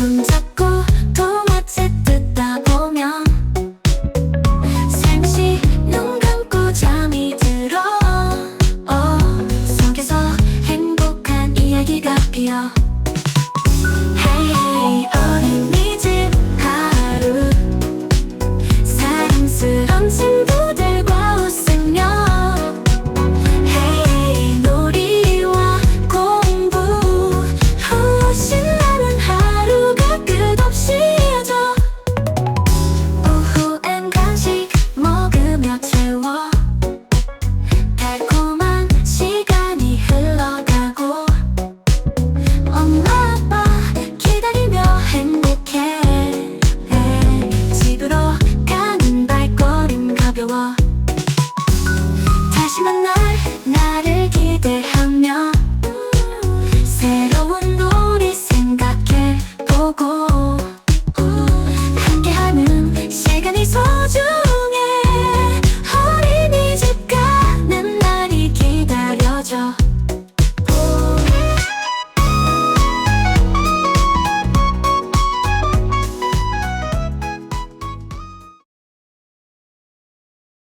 손잡고 도마채 뜯다 보면 생시 눈 감고 잠이 들어. 어, 속에서 행복한 이야기가 피어. 하지만 널 나를 기대하며 새로운 우리 생각해보고